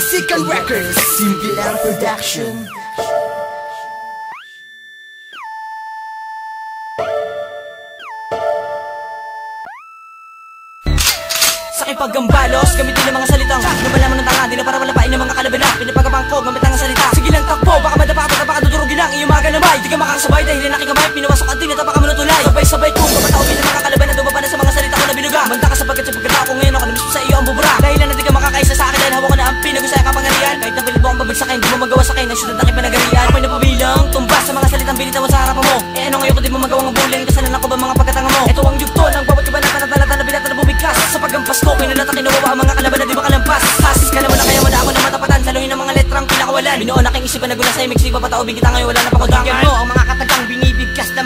Magsikan Records. Simple production. Sa paggambalos, gamitin ang mga salitang Namalaman ng tanga, di na para malapain ng mga na ang babagsakin, di mo magawa sa akin. Ang syudad ng ipanagarian Ako'y napabilang, tumbas sa mga salitang binitawan sa harapan mo. Eh ano ngayon kung di mo magawang ang buling Kasalanan ko ba mga pagkatanga mo? Ito ang yugto ng bawat iba na tanat-tanat na binata na bumigkas Sa paggampas ko, kinulata kinuwawa ang mga kalaban na di makalampas. Hasis ka naman na kaya mo na ako na matapatan. Saluhin ang mga letrang pinakawalan. Binuon aking isipan na guna sa'yo Migsig papataubin kita ngayon wala na pakudangan mo ang mga katagang binibigkas na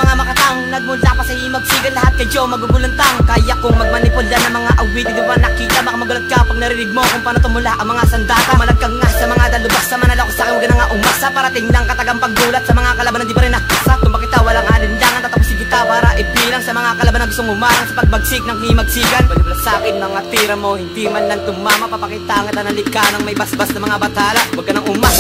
makatang Nagmula pa sa himagsigan lahat kayo magugulantang. Kaya kong magmanipula ng mga awit Di ba? Nakita baka magulat ka pag narinig mo Kung paano tumula ang mga sandata. Malagkang nga sa mga dalubas Sa manalako sa akin huwag na nga umasa. Parating ng katagang paggulat Sa mga kalaban na di pa rin nakasa. Kung makita walang alinlangan Tatapusin kita para ipilang Sa mga kalaban na gustong umarang Sa pagbagsik ng himagsigan Balibla sa akin mga tira mo Hindi man lang tumama. Papakita ang tanalika ng may basbas na mga batala. Huwag ka nang umasa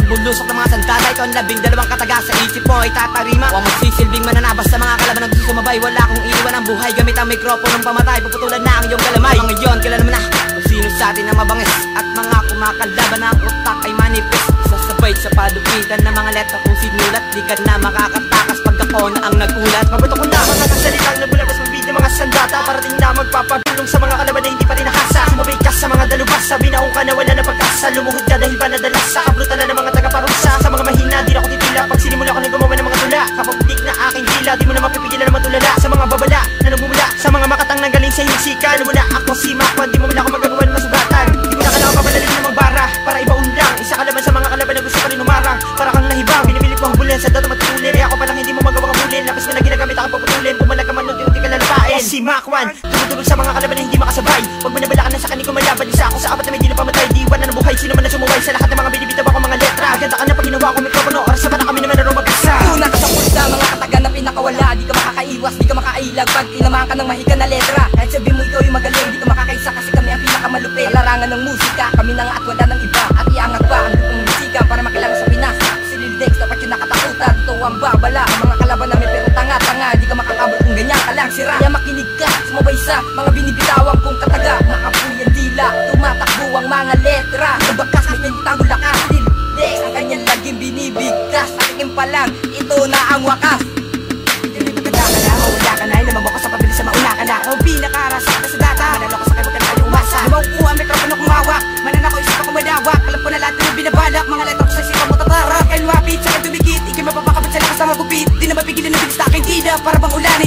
pagbulusok ng mga sandata Ito ang labing dalawang kataga sa isip mo ay tatarima. Huwag magsisilbing mananabas sa mga kalaban na gusto sumabay. Wala akong iwan ang buhay. Gamit ang mikropono ng pamatay. Puputulan na ang iyong galamay Mga ngayon kilala mo na Kung sino sa atin ang mabangis. At mga kumakalaban ang utak ay manifest Sasabay sa palupitan ng mga letra kung sinulat Di ka na makakatakas pag ako na ang nagulat. Mabuto ko na mga kasalitang nabulabas mabid ng mga sandata. Parating na magpapagulong sa mga kalaban na ginagamit ako paputulin Pumalag ka man Unti-unti ka lalapain Ako si Makwan Tumutulog sa mga kalaban na hindi makasabay. Huwag mo nabalakan na sa kanin ko malaban. Isa ako sa apat na may di na pamatay. Diwan na ng buhay Sino man na sumuway. Sa lahat ng mga binibitaw ako mga letra. Ganda ka na pag ginawa ko mikropono Oras sa para kami naman na magkasa Una ka sa pulsa, mga kataga na pinakawala Di ka makakaiwas, di ka makailag. Pag tinamaan ka ng mahika na letra Kahit sabi mo ikaw yung magaling Di ka makakaisa kasi kami ang pinakamalupit. Larangan ng musika, kami na nga at wala ng iba. At iangat pa ang lupong musika Para makilala sa Pinas? Si Lil Dex, dapat yung nakatakutan. Ito ang babala, sa mga binibitawan kong kataga Nakapuy ang dila, tumatakbo ang mga letra. Kabakas, may nagtango lakas Lil Dex, ang kanyang laging binibigkas. Aking pa ito na ang wakas. Hindi ka na, mawala ka na Ilamang mo ko sa pabilis sa mauna ka na. Ikaw pinakarasak na sa data Manalo ko sa kayo, ka na umasa Lumaw ko ang mikropono kumawak Manan ako isip ako madawak Alam ko na lahat ng binabalak Mga letra ko sa isipan mo tatarak And wapit, saka dumikit Ikay mapapakabit sa lakas ng magupit Di na mapigilan ng bilis na aking tida Para bang ulan,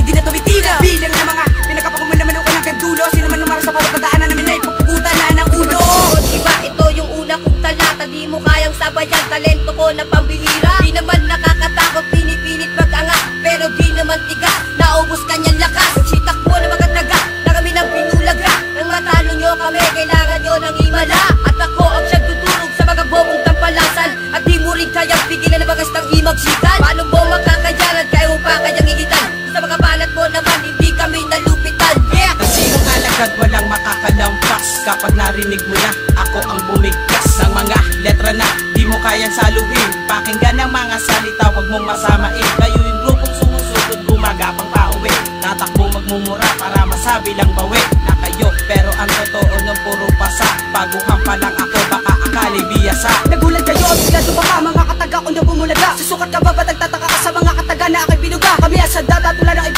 Di naman nakakatakot, pinipilit mag-anga Pero di naman tigas, naubos kanyang lakas Sitak mo na magkataga, na kami ng pinulaga. Nang matalo nyo kami, kailangan nyo ng himala At ako ang siyang tuturog sa mga bobong tampalasan. At di mo rin kayang pigilan na bagas ng imagsikan. Paano mo makakayanan, kaya mo pa kayang igitan? Sa mga banat mo naman, hindi kami nalupitan. Yeah! Kasi yung alagad walang makakalampas Kapag narinig mo na ako ang bumigkas Ng mga letra na di mo kayang saluhin. Pakinggan ang mga salita wag mong masamain. Kayo yung grupong sumusunod gumagapang pauwi. Tatakbo magmumura para masabi lang bawi Na kayo. Pero ang totoo nung puro pasa Baguhan pa lang ako baka akali biyasa. Nagulat kayo, bigla pa mga kataga ko na bumulaga. Susukat ka ba? Ba't nagtataka ka sa mga kataga na aking binuga? Kami ang sandata tulad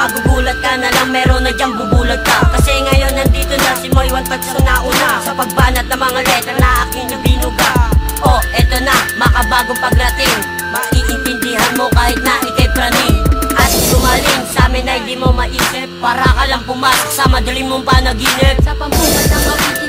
Magugulat ka na lang meron na diyang bubulag ka. Kasi ngayon nandito na si Moy One Touch sa nauna. Sa pagbanat ng mga letra na aking nabinuga Oh, eto na, makabagong pagrating Maiintindihan mo kahit na ikay praning. At sumaling sa amin ay di mo maisip. Para ka lang pumasok sa madaling mong panaginip. Sa pampungat ng awitin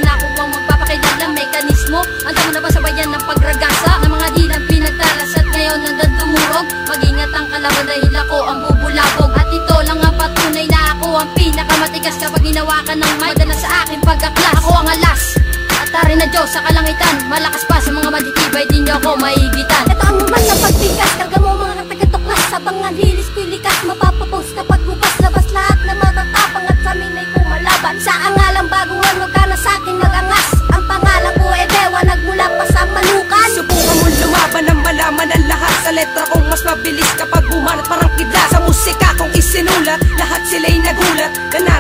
akin pagkaklas Ako ang alas. Atari na Diyos sa kalangitan. Malakas pa sa mga matitibay Di niyo ako maigitan. Ito ang naman na pagbigas Karga mo mga tagatuklas Sa bangal hilis pilikas. Mapapapos kapag bukas. Labas lahat na matatapang At sa amin ay kumalaban Sa angalang baguhan Huwag ka na sa akin nagangas. Ang pangalan ko ay Dewa Nagmula pa sa manukan Subukan mo lumaban ng malaman ang lahat. Sa letra kong mas mabilis kapag bumanat parang kidlat Sa musika kong isinulat, lahat sila'y nagulat. Na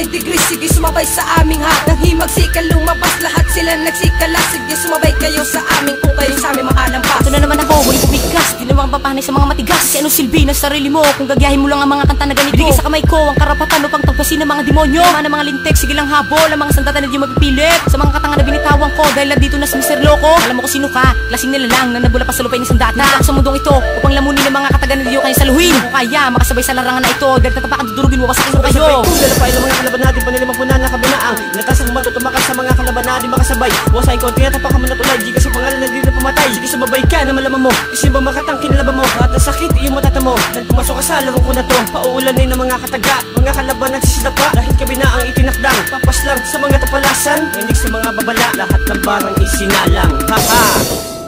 Kahit degree, sige sumabay sa aming hat. Nang himagsikan lumabas, lahat sila nagsikala Sige sumabay kayo sa amin kung kayo sa amin makalampas Ito na naman ako, huli bumigas Di naman papanay sa mga matigas. Kasi anong silbi ng sarili mo? Kung gagayahin mo lang ang mga kanta na ganito. Binigay sa kamay ko ang karapatan upang tagpasin ng mga demonyo. Mga ng mga lintik, sige lang habol. Ang mga sandata na di mapipilit. Sa mga katanga na binitawan ko Dahil nandito na si Mr. Loco. Alam mo kung sino ka? Klaseng nila lang na nabula pa sa lupay ni sandata. Sa mundong ito Upang lamunin ng mga kataga na di kayo saluhin. Kung kaya, makasabay sa larangan na ito. Dahil tatapakan dudurugin mo Wasakin mo kayo. Kung lalapay ng mga kalaban natin Panilimang punan na kabinaang. Natasang bato tumakas sa mga kalaban natin makasabay. Wasay ko, tinatapak ka mo na tulad Di ka sa pangalan na di na pumatay. Sige sumabay ka na malaman mo. Kasi ba makatang kinalaban mo. At ang sakit iyong matata mo Dahil pumasok ka sa laro ko na to Pauulanin ng mga kataga. Mga kalaban nagsisidapa Dahil kabina ang itinakdang. Papas lang sa mga tapalasan Hindi sa mga babala. Lahat ng barang isinalang Haha